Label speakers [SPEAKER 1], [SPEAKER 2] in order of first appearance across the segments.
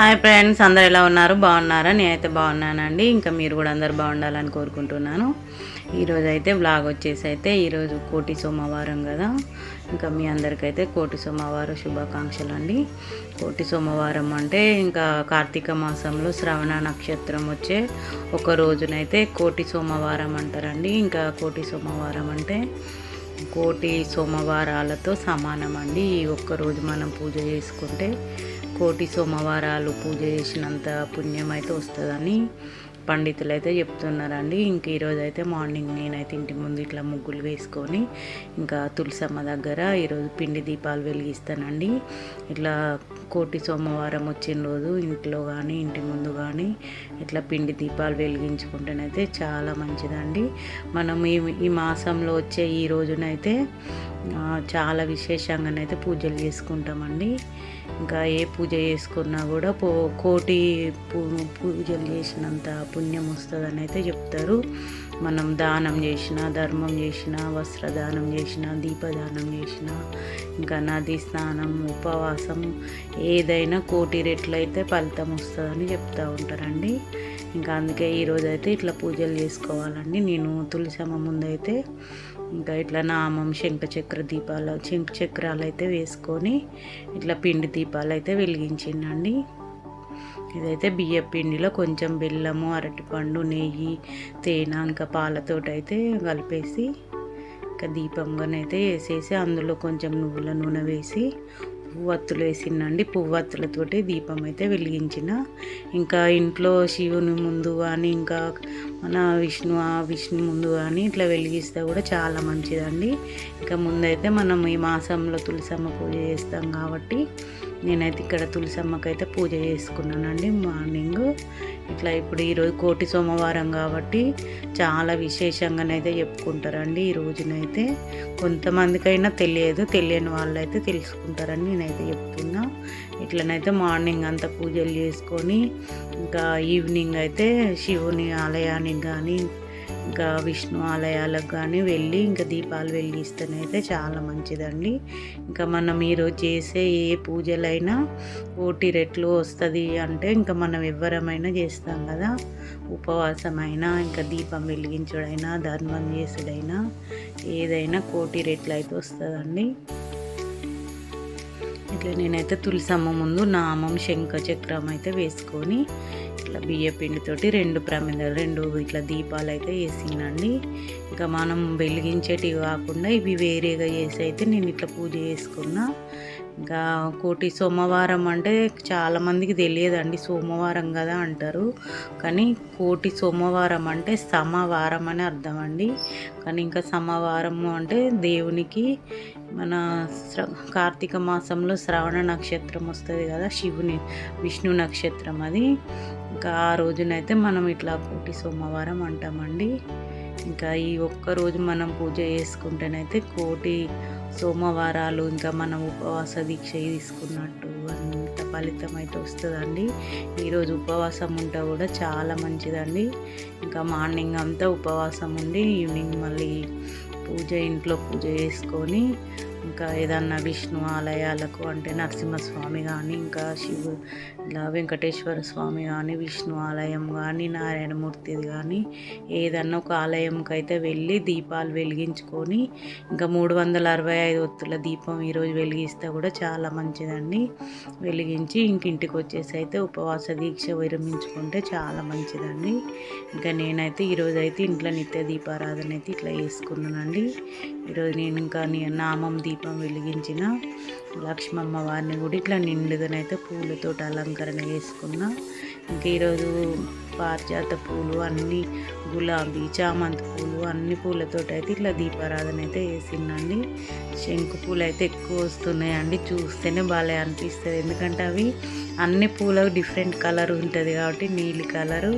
[SPEAKER 1] Hi friends అందరు ఎలా ఉన్నారు? బాగున్నారా? నేనైతే బాగున్నానండి. ఇంకా మీరు కూడా అందరు బాగుండాలని కోరుకుంటున్నాను. ఈరోజు అయితే బ్లాగ్ వచ్చేసి అయితే ఈరోజు కోటి సోమవారం కదా. ఇంకా మీ అందరికైతే కోటి సోమవారం శుభాకాంక్షలు అండి. కోటి సోమవారం అంటే ఇంకా కార్తీక మాసంలో శ్రవణ నక్షత్రం వచ్చే ఒక రోజునైతే కోటి సోమవారం అంటారండి. ఇంకా కోటి సోమవారం అంటే కోటి సోమవారాలతో సమానం అండి ఈ ఒక్కరోజు మనం పూజ చేసుకుంటే కోటి సోమవారాలు పూజ చేసినంత పుణ్యం అయితే వస్తుందని పండితులు అయితే చెప్తున్నారండి. ఇంక ఈరోజు అయితే మార్నింగ్ నేనైతే ఇంటి ముందు ఇట్లా ముగ్గులు వేసుకొని ఇంకా తులసమ్మ దగ్గర ఈరోజు పిండి దీపాలు వెలిగిస్తానండి. ఇట్లా కోటి సోమవారం వచ్చిన రోజు ఇంట్లో కానీ ఇంటి ముందు కానీ ఇట్లా పిండి దీపాలు వెలిగించుకుంటేనైతే చాలా మంచిదండి. మనం ఈ ఈ మాసంలో వచ్చే ఈ రోజునైతే చాలా విశేషంగానైతే పూజలు చేసుకుంటామండి. ఇంకా ఏ పూజ చేసుకున్నా కూడా పో కోటి పూ పూజలు చేసినంత పుణ్యం వస్తుందని అయితే చెప్తారు. మనం దానం చేసిన ధర్మం చేసిన వస్త్రదానం చేసిన దీపదానం చేసిన ఇంకా నది స్నానం ఉపవాసం ఏదైనా కోటి రెట్లు అయితే ఫలితం వస్తుందని చెప్తూ ఉంటారండి. ఇంకా అందుకే ఈరోజు అయితే ఇట్లా పూజలు చేసుకోవాలండి. నేను తులసమ్మ ముందైతే ఇంకా ఇట్లా నామం శంఖ చక్ర దీపాలు శంఖ చక్రాలు అయితే వేసుకొని ఇట్లా పిండి దీపాలు అయితే వెలిగించిండండి. ఇదైతే బియ్య పిండిలో కొంచెం బెల్లము అరటిపండు నెయ్యి తేనె ఇంకా పాలతోటి అయితే కలిపేసి ఇంకా దీపంగానైతే వేసేసి అందులో కొంచెం నువ్వుల నూనె వేసి పువ్వత్తులు వేసిందండి పువ్వత్తులతోటి దీపం అయితే వెలిగించిన. ఇంకా ఇంట్లో శివుని ముందు కానీ ఇంకా మన విష్ణు ఆ విష్ణు ముందు కానీ ఇట్లా వెలిగిస్తే కూడా చాలా మంచిదండి. ఇంకా ముందైతే మనం ఈ మాసంలో తులసమ్మ పూజ చేస్తాం కాబట్టి నేనైతే ఇక్కడ తులసమ్మకైతే పూజ చేసుకున్నానండి మార్నింగ్. ఇట్లా ఇప్పుడు ఈరోజు కోటి సోమవారం కాబట్టి చాలా విశేషంగానైతే చెప్పుకుంటారండి ఈ రోజునైతే. కొంతమందికైనా తెలియదు తెలియని వాళ్ళైతే తెలుసుకుంటారని నేనైతే చెప్తున్నా. ఇట్లనైతే మార్నింగ్ అంతా పూజలు చేసుకొని ఇంకా ఈవినింగ్ అయితే శివుని ఆలయానికి కానీ ఇంకా విష్ణు ఆలయాలకు కానీ వెళ్ళి ఇంకా దీపాలు వెలిగిస్తేనైతే చాలా మంచిదండి. ఇంకా మనం ఈరోజు చేసే ఏ పూజలైనా కోటి రెట్లు వస్తుంది అంటే ఇంకా మనం ఎవ్వరమైనా చేస్తాం కదా. ఉపవాసమైనా ఇంకా దీపం వెలిగించుడైనా ధర్మం చేసుడైనా ఏదైనా కోటి రెట్లు అయితే వస్తుందండి. ఇట్లా నేనైతే తులసమ్మ ముందు నామం శంఖ చక్రం అయితే వేసుకొని ఇట్లా బియ్య పిండితోటి రెండు ప్రమిదలు రెండు ఇట్లా దీపాలు అయితే వేసినండి. ఇంకా మనం వెలిగించేటివి కాకుండా ఇవి వేరేగా చేసి అయితే నేను ఇట్లా పూజ చేసుకున్నా. ఇంకా కోటి సోమవారం అంటే చాలామందికి తెలియదండి సోమవారం కదా అంటారు. కానీ కోటి సోమవారం అంటే సమవారం అని అర్థం అండి. కానీ ఇంకా సమవారము అంటే దేవునికి మన శ్ర కార్తీక మాసంలో శ్రవణ నక్షత్రం వస్తుంది కదా శివుని విష్ణు నక్షత్రం అది. ఇంకా ఆ రోజునైతే మనం ఇట్లా కోటి సోమవారం అంటామండి. ఇంకా ఈ ఒక్క రోజు మనం పూజ చేసుకుంటేనైతే కోటి సోమవారాలు ఇంకా మనం ఉపవాస దీక్ష తీసుకున్నట్టు అంత ఫలితం అయితే వస్తుందండి. ఈరోజు ఉపవాసం ఉంటే కూడా చాలా మంచిదండి. ఇంకా మార్నింగ్ అంతా ఉపవాసం ఉండి ఈవినింగ్ మళ్ళీ పూజ ఇంట్లో పూజ చేసుకొని ఇంకా ఏదన్నా విష్ణు ఆలయాలకు అంటే నరసింహస్వామి కానీ ఇంకా శివు ఇలా వెంకటేశ్వర స్వామి కానీ విష్ణు ఆలయం కానీ నారాయణమూర్తిది కానీ ఏదన్నా ఒక ఆలయంకి అయితే వెళ్ళి దీపాలు వెలిగించుకొని ఇంకా మూడు వందల అరవై ఐదు ఒత్తుల దీపం ఈరోజు వెలిగిస్తే కూడా చాలా మంచిదండి. వెలిగించి ఇంక ఇంటికి వచ్చేసి అయితే ఉపవాస దీక్ష విరమించుకుంటే చాలా మంచిదండి. ఇంకా నేనైతే ఈరోజైతే ఇంట్లో నిత్య దీపారాధన అయితే ఇట్లా వేసుకున్నానండి ఈరోజు నేను ఇంకా నీ నామం దీపం వెలిగించిన లక్ష్మమ్మ వారిని కూడా ఇట్లా నిండుగానైతే పూలతోటి అలంకరణ చేసుకున్నా. ఇంకా ఈరోజు పారిజాత పూలు అన్ని గులాబీ చామంతి పూలు అన్ని పూలతో అయితే ఇట్లా దీపారాధన అయితే వేసిందండి శంకు పూలు అయితే ఎక్కువ వస్తున్నాయండి. చూస్తేనే బాగా అనిపిస్తుంది. ఎందుకంటే అవి అన్ని పూలకు డిఫరెంట్ కలర్ ఉంటుంది కాబట్టి నీలి కలరు.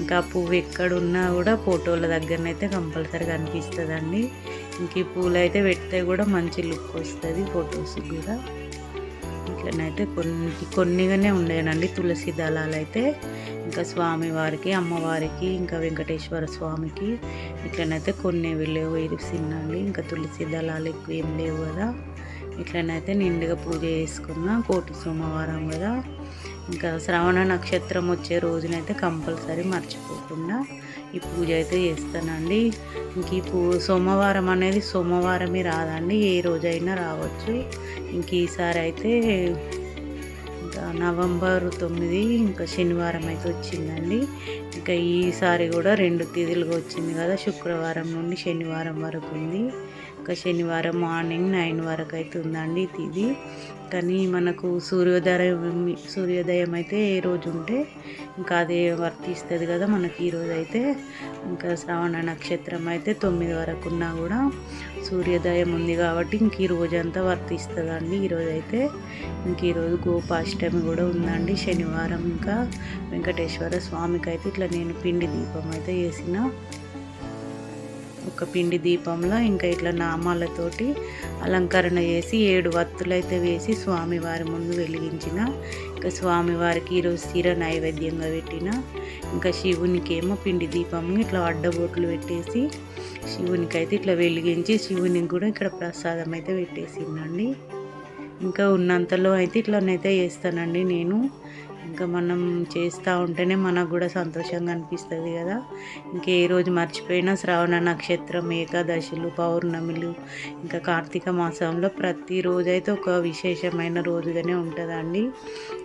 [SPEAKER 1] ఇంకా పువ్వు ఎక్కడున్నా కూడా ఫోటోల దగ్గరనైతే కంపల్సరీ కనిపిస్తుందండి ఇంక ఈ పూలు అయితే పెడితే కూడా మంచి లుక్ వస్తుంది ఫొటోస్ కూడా. ఇట్లనైతే కొన్ని కొన్నిగానే ఉండేనండి తులసి దళాలు అయితే ఇంకా స్వామివారికి అమ్మవారికి ఇంకా వెంకటేశ్వర స్వామికి ఇట్లనైతే కొన్ని లేవు ఇరిసిందండి ఇంకా తులసి దళాలు ఎక్కువ ఏం లేవు కదా. ఇట్లనైతే నిండుగా పూజ చేసుకున్న కోటి సోమవారం కదా. ఇంకా శ్రవణ నక్షత్రం వచ్చే రోజునైతే కంపల్సరీ మర్చిపోకుండా ఈ పూజ అయితే చేస్తానండి. ఇంక ఈ పూ సోమవారం అనేది సోమవారమే రాదండి. ఏ రోజైనా రావచ్చు. ఇంక ఈసారి అయితే ఇంకా నవంబర్ తొమ్మిది ఇంకా శనివారం అయితే వచ్చిందండి. ఇంకా ఈసారి కూడా రెండు తేదీలుగా వచ్చింది కదా. శుక్రవారం నుండి శనివారం వరకు ఉంది. ఇంకా శనివారం మార్నింగ్ నైన్ వరకు అయితే ఉందండి తిది. కానీ మనకు సూర్యోదయం సూర్యోదయం అయితే ఏ రోజు ఉంటే ఇంకా అదే వర్తిస్తుంది కదా మనకి ఈరోజు అయితే. ఇంకా శ్రావణ నక్షత్రం అయితే తొమ్మిది వరకు ఉన్నా కూడా సూర్యోదయం ఉంది కాబట్టి ఇంక ఈ రోజంతా వర్తిస్తుందండి. ఈరోజు అయితే ఇంక ఈరోజు గోపాష్టమి కూడా ఉందండి. శనివారం ఇంకా వెంకటేశ్వర స్వామికి అయితే ఇట్లా నేను పిండి దీపం అయితే వేసిన. ఒక పిండి దీపంలో ఇంకా ఇట్లా నామాలతోటి అలంకరణ చేసి ఏడు వత్తులైతే వేసి స్వామివారి ముందు వెలిగించిన. ఇంకా స్వామివారికి ఈరోజు స్థిర నైవేద్యంగా పెట్టిన. ఇంకా శివునికి ఏమో పిండి దీపం ఇట్లా అడ్డబొట్లు పెట్టేసి శివునికి అయితే ఇట్లా వెలిగించి శివునికి కూడా ఇక్కడ ప్రసాదం అయితే పెట్టేసిందండి. ఇంకా ఉన్నంతలో అయితే ఇట్లనైతే చేస్తానండి నేను. ఇంకా మనం చేస్తూ ఉంటేనే మనకు కూడా సంతోషంగా అనిపిస్తుంది కదా. ఇంకా ఏ రోజు మర్చిపోయినా శ్రావణ నక్షత్రం ఏకాదశులు పౌర్ణమిలు ఇంకా కార్తీక మాసంలో ప్రతిరోజు అయితే ఒక విశేషమైన రోజుగానే ఉంటుందండి.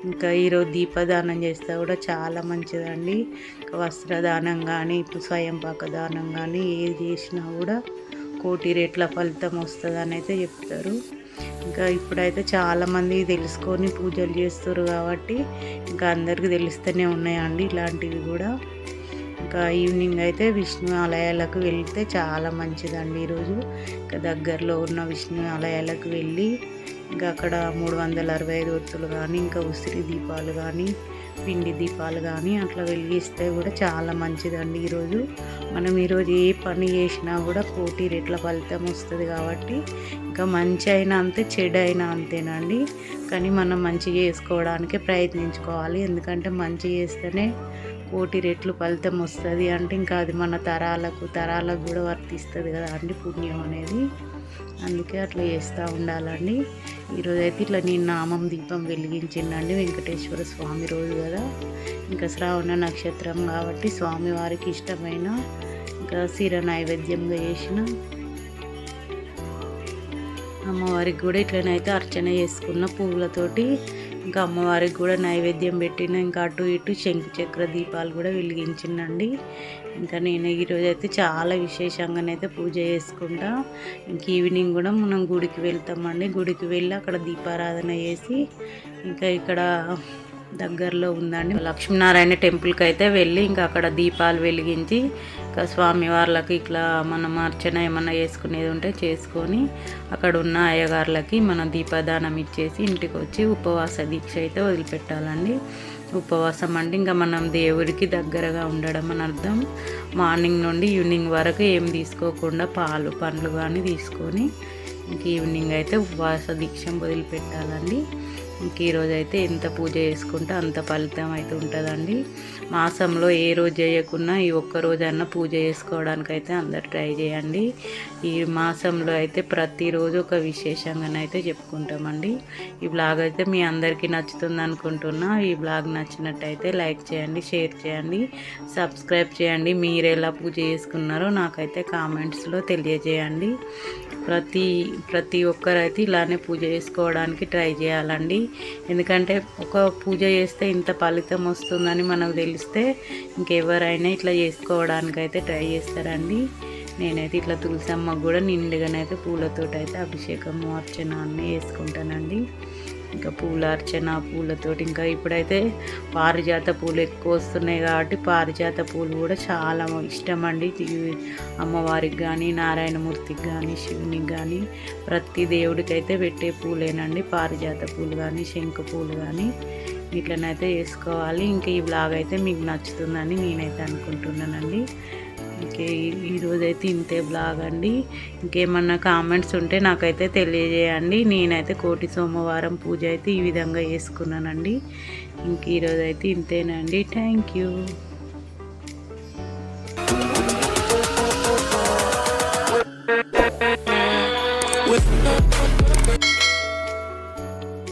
[SPEAKER 1] ఇంకా ఈరోజు దీపదానం చేస్తే కూడా చాలా మంచిదండి. ఇంకా వస్త్రదానం కానీ ఇటు స్వయం దానం కానీ ఏది చేసినా కూడా కోటి రేట్ల ఫలితం వస్తుందని అయితే చెప్తారు. ఇంకా ఇప్పుడైతే చాలామంది తెలుసుకొని పూజలు చేస్తారు కాబట్టి ఇంకా అందరికీ తెలుస్తూనే ఉన్నాయండి ఇలాంటివి కూడా. ఇంకా ఈవినింగ్ అయితే విష్ణు ఆలయాలకు వెళ్తే చాలా మంచిదండి ఈరోజు. ఇంకా దగ్గరలో ఉన్న విష్ణు ఆలయాలకు వెళ్ళి ఇంకా అక్కడ మూడు వందల అరవై ఐదు ఒత్తులు కానీ ఇంకా ఉసిరి దీపాలు కానీ పిండి దీపాలు కానీ అట్లా వెలిగిస్తే కూడా చాలా మంచిదండి ఈరోజు. మనం ఈరోజు ఏ పని చేసినా కూడా కోటి రెట్ల ఫలితం వస్తుంది కాబట్టి ఇంకా మంచి అయినా అంతే చెడు అయినా అంతేనండి. కానీ మనం మంచి చేసుకోవడానికి ప్రయత్నించుకోవాలి. ఎందుకంటే మంచి చేస్తేనే కోటి రెట్లు ఫలితం వస్తుంది అంటే ఇంకా అది మన తరాలకు తరాలకు కూడా వర్తిస్తుంది కదా అండి పుణ్యం అనేది. అందుకే అట్లా చేస్తూ ఉండాలండి. ఈరోజు అయితే ఇట్లా నేను నామం దీపం వెలిగించిండండి వెంకటేశ్వర స్వామి రోజు కదా. ఇంకా శ్రావణ నక్షత్రం కాబట్టి స్వామివారికి ఇష్టమైన ఇంకా సిర నైవేద్యంగా చేసిన అమ్మవారికి కూడా ఇట్లనైతే అర్చన చేసుకున్న పువ్వులతోటి ఇంకా అమ్మవారికి కూడా నైవేద్యం పెట్టిన ఇంకా అటు ఇటు శంకు చక్ర దీపాలు కూడా వెలిగించిందండి ఇంకా నేను ఈరోజు అయితే చాలా విశేషంగానైతే పూజ చేసుకుంటా. ఇంక ఈవినింగ్ కూడా మనం గుడికి వెళ్తామండి. గుడికి వెళ్ళి అక్కడ దీపారాధన చేసి ఇంకా ఇక్కడ దగ్గరలో ఉందండి. లక్ష్మీనారాయణ టెంపుల్కి అయితే వెళ్ళి ఇంకా అక్కడ దీపాలు వెలిగించి ఇంకా స్వామి వాళ్ళకి ఇట్లా మనం అర్చన ఏమన్నా చేసుకునేది ఉంటే చేసుకొని అక్కడ ఉన్న అయ్యగారులకి మనం దీపదానం ఇచ్చేసి ఇంటికి వచ్చి ఉపవాస దీక్ష అయితే వదిలిపెట్టాలండి. ఉపవాసం అంటే ఇంకా మనం దేవుడికి దగ్గరగా ఉండడం అని అర్థం. మార్నింగ్ నుండి ఈవినింగ్ వరకు ఏం తీసుకోకుండా పాలు పండ్లు కానీ తీసుకొని ఇంక ఈవినింగ్ అయితే ఉపవాస దీక్ష వదిలిపెట్టాలండి. ఇంక ఈరోజు అయితే ఎంత పూజ చేసుకుంటే అంత ఫలితం అయితే ఉంటుందండి. మాసంలో ఏ రోజు చేయకున్నా ఈ ఒక్క రోజన్నా పూజ చేసుకోవడానికి అయితే అందరు ట్రై చేయండి. ఈ మాసంలో అయితే ప్రతిరోజు ఒక విశేషంగానైతే చెప్పుకుంటామండి. ఈ బ్లాగ్ అయితే మీ అందరికీ నచ్చుతుంది అనుకుంటున్నా. ఈ బ్లాగ్ నచ్చినట్టయితే లైక్ చేయండి షేర్ చేయండి సబ్స్క్రైబ్ చేయండి. మీరు ఎలా పూజ చేసుకున్నారో నాకైతే కామెంట్స్లో తెలియజేయండి. ప్రతి ప్రతి ఒక్కరైతే ఇలానే పూజ చేసుకోవడానికి ట్రై చేయాలండి. ఎందుకంటే ఒక పూజ చేస్తే ఇంత ఫలితం వస్తుందని మనకు తెలిస్తే ఇంకెవరైనా ఇట్లా చేసుకోవడానికి అయితే ట్రై చేస్తారండి. నేనైతే ఇట్లా తులసమ్మకు కూడా నిండుగానైతే పూలతోటి అయితే అభిషేకం అర్చన అన్నీ వేసుకుంటానండి ఇంకా పూల అర్చన పూలతోటి ఇంకా ఇప్పుడైతే పారిజాత పూలు ఎక్కువ వస్తున్నాయి కాబట్టి పారిజాత పూలు కూడా చాలా ఇష్టం అండి. అమ్మవారికి కానీ నారాయణమూర్తికి కానీ శివునికి కానీ ప్రతి దేవుడికి అయితే పెట్టే పూలేనండి. పారిజాత పూలు కానీ శంఖ పూలు కానీ ఇట్లనైతే వేసుకోవాలి. ఇంకా ఈ బ్లాగ్ అయితే మీకు నచ్చుతుందని నేనైతే అనుకుంటున్నానండి. ఓకే ఈరోజైతే ఇంతే బ్లాగ్ అండి. ఇంకేమన్నా కామెంట్స్ ఉంటే నాకైతే తెలియజేయండి. నేనైతే కోటి సోమవారం పూజ అయితే ఈ విధంగా చేసుకున్నానండి. ఇంక ఈరోజైతే ఇంతేనండి. Thank you